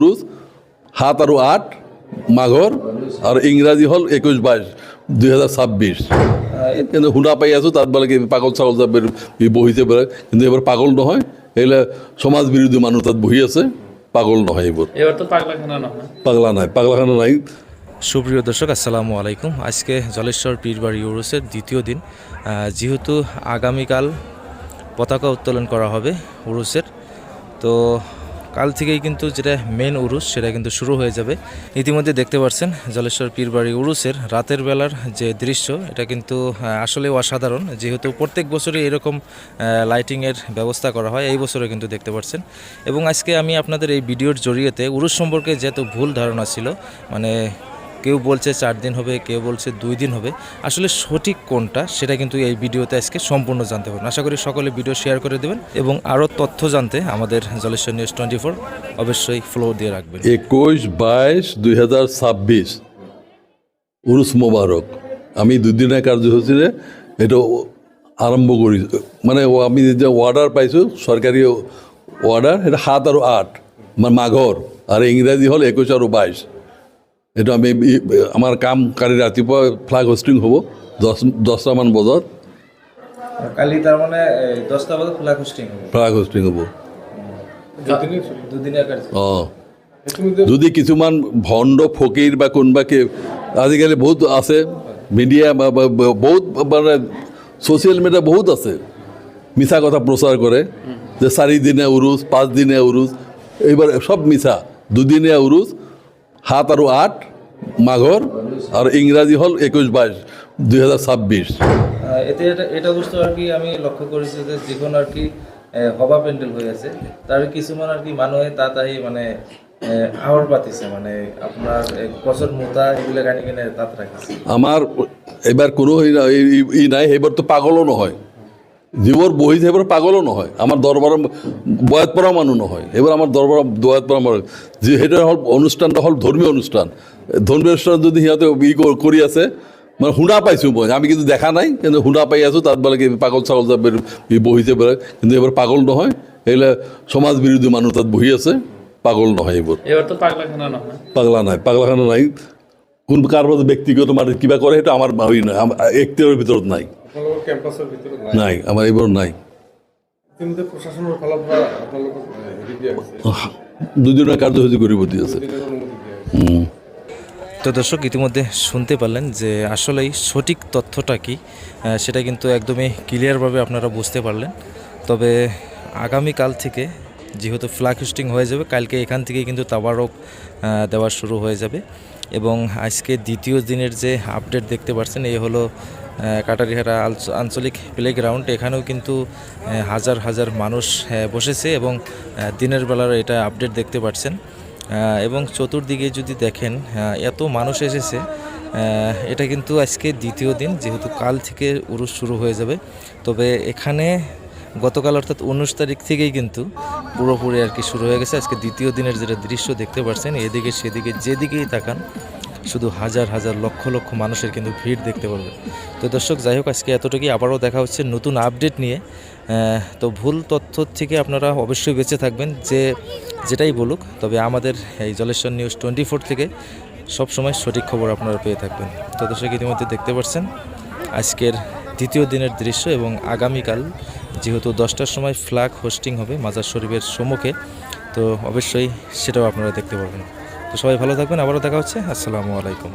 পুরুষ সাত আৰু আঠ মাঘৰ আৰু ইংৰাজী হ'ল একৈছ বাইছ দুই হাজাৰ ছাব্বিছ কিন্তু শুনা পাই আছোঁ তাত বোলে কি পাগল বে- বহিছে বোলে কিন্তু এইবাৰ পাগল নহয়। এইবিলাক সমাজ বিৰোধী মানুহ তাত বহি আছে পাগল নহয় এইবোৰ। পাগলা নাই পাগলাখানা নাই। সুপ্রিয় দর্শক আসসালামু আলাইকুম। আজকে জলেশ্বর পীরবাড়ি উরুসের দ্বিতীয় দিন। যেহেতু আগামীকাল পতাকা উত্তোলন করা হবে উরুসের তো কাল থেকেই কিন্তু যেটা মেন উরুস, সেটা কিন্তু শুরু হয়ে যাবে। ইতিমধ্যে দেখতে পাচ্ছেন জলেশ্বর পীরবাড়ি উরুসের রাতের বেলার যে দৃশ্য, এটা কিন্তু আসলে অসাধারণ। যেহেতু প্রত্যেক বছরই এরকম লাইটিংয়ের ব্যবস্থা করা হয়, এই বছরে কিন্তু দেখতে পাচ্ছেন এবং আজকে আমি আপনাদের এই ভিডিওর জড়িয়েতে উরুস সম্পর্কে যেহেতু ভুল ধারণা ছিল মানে কেউ বলছে চার দিন হবে, কেউ বলছে দুই দিন হবে। আসলে সঠিক কোনটা সেটা কিন্তু এই ভিডিওতে আজকে সম্পূর্ণ জানতে পারবেন আশা করি সকলে ভিডিও শেয়ার করে দেবেন এবং আরও তথ্য জানতে আমাদের জলেশ্বর নিউজ টোয়েন্টি ফোর অবশ্যই ফ্লো দিয়ে রাখবেন। একুশ বাইশ দুই হাজার ছাব্বিশ। উৰুচ মোবারক। আমি দুদিনীয়া কাৰ্যসূচীৰে এটা আরম্ভ করি। মানে আমি যে অৰ্ডাৰ পাইছোঁ, সরকারি অৰ্ডাৰ এটা সাত আৰু আঠ মানে মাঘৰ আৰু ইংৰাজী হ'ল একৈছ আৰু বাইছ এইটো আমি আমাৰ কাম কালি ৰাতিপুৱা ফ্লাগ হোষ্টিং হ'ব দহ দহটামান বজাত। কালি তার মানে দশটা বাজে খোলা হোস্টিং হবে। ফ্লাগ হোষ্টিং হ'ব। দুদিনের কাজ অঁ। যদি কিছুমান ভণ্ড ফকীৰ বা কোনোবা আজিকালি বহুত আছে। মিডিয়া বা বহুত মানে ছ'চিয়েল মিডিয়া বহুত আছে। মিছা কথা প্ৰচাৰ কৰে। যে চাৰিদিনীয়া উৰুজ পাঁচদিনীয়া উৰুজ এইবাৰ চব মিছা। দুদিনীয়া উৰুজ সাত আৰু আঠ মাঘৰ আৰু ইংৰাজী হ'ল একৈছ বাইছ দুই হাজাৰ ছাব্বিছ এতে এটা বস্তু আর কি আমি লক্ষ্য করেছি যে যখন আর কি সভা পেন্ডেল হয়ে আছে। তার কিছুমান আর কি মানুহে তাত আহি মানে আহৰ পাতিছে মানে আপোনাৰ এ, গছৰ মোটা এইবিলাক আনি কিনে তাত ৰাখিছে। আমাৰ এইবাৰ কোনো ই নাই- ই- ই নাই সেইবাৰতো পাগলো নহয়। যিবোৰ বহিছে সেইবোৰ পাগলো নহয়। আমাৰ দৰবাৰৰ বয়াত পৰা মানুহ নহয়। এইবাৰ আমাৰ দৰবাৰৰ বয়াত পৰা মানুহ যি সেইটো হ'ল অনুষ্ঠানটো হ'ল ধৰ্মীয় অনুষ্ঠান। ধৰ্মীয় অনুষ্ঠান যদি সিহঁতে ই কৰ- আছে মানে শুনা পাইছোঁ মই। আমি কিন্তু দেখা নাই কিন্তু শুনা পাই আছোঁ। তাত বোলে কি পাগল ই বহিছে বোলে। কিন্তু এইবাৰ পাগল নহয়। এইবিলাক সমাজ বিৰোধী মানুহ তাত বহি আছে। পাগল নহয় এইবোৰ। এবার তো পাগলাখানা পাগলা নাই পাগলাখানা নাই। কোন কাৰোবাৰ ব্যক্তিগত মানে কিবা কৰে সেইটো আমাৰ হেৰি নাই। আমাৰ এখতিয়াৰৰ ভিতৰত নাই। নাই। আমাৰ এইবোৰ নাই। দুদিনৰ কাৰ্যসূচী কৰিব দি আছে। তো দর্শক ইতিমধ্যে শুনতে পারলেন যে আসলেই সঠিক তথ্যটা কি সেটা কিন্তু একদমই ক্লিয়ারভাবে আপনারা বুঝতে পারলেন। তবে আগামীকাল থেকে যেহেতু ফ্ল্যাগ হোস্টিং হয়ে যাবে কালকে এখান থেকে কিন্তু তাবারক দেওয়া শুরু হয়ে যাবে। এবং আজকে দ্বিতীয় দিনের যে আপডেট দেখতে পাচ্ছেন এই হলো কাটারিহারা আঞ্চলিক প্লেগ্রাউন্ড এখানেও কিন্তু হাজার হাজার মানুষ বসেছে এবং দিনের বেলার এটা আপডেট দেখতে পাচ্ছেন। এবং চতুর্দিকে যদি দেখেন এত মানুষ এসেছে এটা কিন্তু আজকে দ্বিতীয় দিন, যেহেতু কাল থেকে উরুস শুরু হয়ে যাবে। তবে এখানে গতকাল অর্থাৎ উনিশ তারিখ থেকেই কিন্তু পুরোপুরি আর কি শুরু হয়ে গেছে। আজকে দ্বিতীয় দিনের যেটা দৃশ্য দেখতে পাচ্ছেন, এদিকে সেদিকে যেদিকেই তাকান শুধু হাজার হাজার লক্ষ লক্ষ মানুষের কিন্তু ভিড় দেখতে পারবেন তো দর্শক, যাই হোক, আজকে এতটুকুই। আবারও দেখা হচ্ছে নতুন আপডেট নিয়ে। তো ভুল তথ্য থেকে আপনারা অবশ্যই বেঁচে থাকবেন, যে যেটাই বলুক। তবে আমাদের এই জলেশ্বর নিউজ টোয়েন্টি ফোর থেকে সবসময় সঠিক খবর আপনারা পেয়ে থাকবেন। তো দর্শক, ইতিমধ্যে দেখতে পাচ্ছেন, আজকের দ্বিতীয় দিনের দৃশ্য এবং আগামীকাল যেহেতু দশটার সময় ফ্ল্যাগ হোস্টিং হবে মাজার শরীফের সম্মুখে, তো অবশ্যই সেটাও আপনারা দেখতে পারবেন। তো সবাই ভালো থাকবেন আবারও দেখা হচ্ছে আসসালামু আলাইকুম।